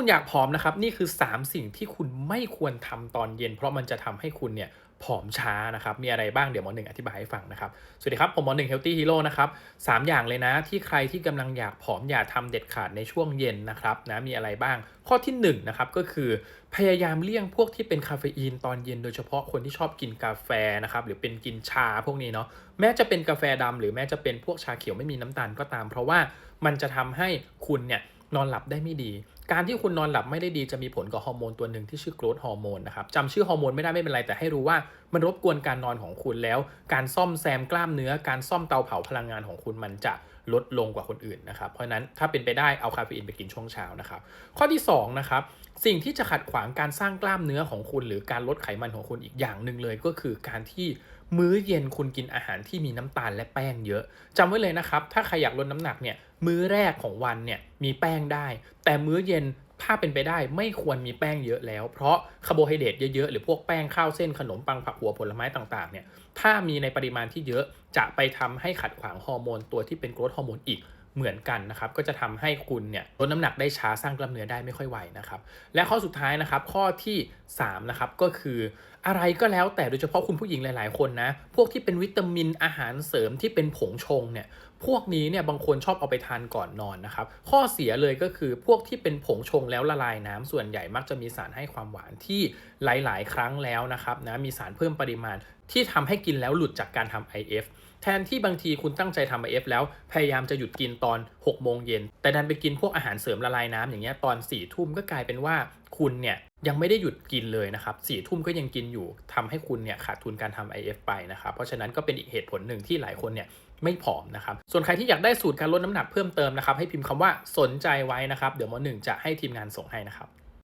คุณอยากผอมนะครับ นี่คือ 3 สิ่งที่คุณไม่ควรทำตอนเย็น เพราะมันจะทำให้คุณเนี่ยผอมช้านะครับ มีอะไรบ้างเดี๋ยวหมอหนึ่งอธิบายให้ฟังนะครับ สวัสดีครับ ผมหมอหนึ่งเฮลตี้ฮีโร่นะครับสามอย่างเลยนะ ที่ใครที่กำลังอยากผอมอย่าทำเด็ดขาดในช่วงเย็นนะครับนะมีอะไรบ้าง ข้อที่1นงนะครับก็คือพยายามเลี่ยงพวกที่เป็นคาเฟอีนตอนเย็นโดยเฉพาะคนที่ชอบกินกาแฟนะครับหรือเป็นกินชาพวกนี้เนาะแม้จะเป็นกาแฟดำหรือแม้จะเป็นพวกชาเขียวไม่มีน้ำตาลก็ตาม เพราะว่ามันจะทำให้คุณเนี่ย นอนหลับได้ไม่ดี การที่คุณนอนหลับไม่ได้ดีจะมีผลกับฮอร์โมนตัวหนึ่งที่ชื่อโกรทฮอร์โมนนะครับจำชื่อฮอร์โมนไม่ได้ไม่เป็นไรแต่ให้รู้ว่ามันรบกวนการนอนของคุณแล้ว การซ่อมแซมกล้ามเนื้อ การซ่อมเตาเผาพลังงานของคุณมันจะ ลดลงกว่าคนอื่นนะครับ เพราะนั้นถ้าเป็นไปได้เอาคาเฟอีนไปกินช่วงเช้านะครับ ข้อที่2นะครับสิ่งที่จะขัดขวางการสร้างกล้ามเนื้อของคุณ หรือการลดไขมันของคุณอีกอย่างหนึ่งเลยก็คือการที่มื้อเย็นคุณกินอาหารที่มีน้ำตาลและแป้งเยอะจำไว้เลยนะครับ ถ้าใครอยากลดน้ำหนักเนี่ยมื้อแรกของวันเนี่ยมีแป้งได้ แต่มื้อเย็น ถ้าเป็นไปได้ไม่ควรมีแป้งเยอะแล้ว เพราะคาร์โบไฮเดรตเยอะๆ หรือพวกแป้งข้าวเส้นขนมปังผักหัวผลไม้ต่างๆเนี่ยถ้ามีในปริมาณที่เยอะจะไปทำให้ขัดขวางฮอร์โมนตัวที่เป็นโกรทฮอร์โมนอีก เหมือนกันนะครับก็จะทำให้คุณเนี่ยลดน้ำหนักได้ช้าสร้างกล้ามเนื้อได้ไม่ค่อยไวนะครับและข้อสุดท้ายนะครับข้อที่3นะครับก็คืออะไรก็แล้วแต่โดยเฉพาะคุณผู้หญิงหลาย ๆ คนนะพวกที่เป็นวิตามินอาหารเสริมที่เป็นผงชงเนี่ยพวกนี้เนี่ยบางคนชอบเอาไปทานก่อนนอนนะครับข้อเสียเลยก็คือพวกที่เป็นผงชงแล้วละลายน้ำส่วนใหญ่มักจะมีสารให้ความหวานที่หลาย ๆ ครั้งแล้วนะครับนะมีสารเพิ่มปริมาณที่ทำให้กินแล้วหลุดจากการทำ IF แทนที่บางทีคุณตั้งใจทำ IF แล้วพยายามจะหยุดกินตอน6โมงเย็นแต่ดันไปกินพวกอาหารเสริมละลายน้ำอย่างเงี้ยตอน4ี่ทุ่มก็กลายเป็นว่าคุณเนี่ยยังไม่ได้หยุดกินเลยนะครับสี่ทุ่มก็ยังกินอยู่ทำให้คุณเนี่ยขาดทุนการทำ IF ไปนะครับ เพราะฉะนั้นก็เป็นอีกเหตุผลหนึ่งที่หลายคนเนี่ยไม่ผอมนะครับ ส่วนใครที่อยากได้สูตรการลดน้ำหนักเพิ่มเติมนะครับให้พิมพ์คำว่าสนใจไว้นะครับ เดี๋ยวหมอหนึ่งจะให้ทีมงานส่งให้นะครับ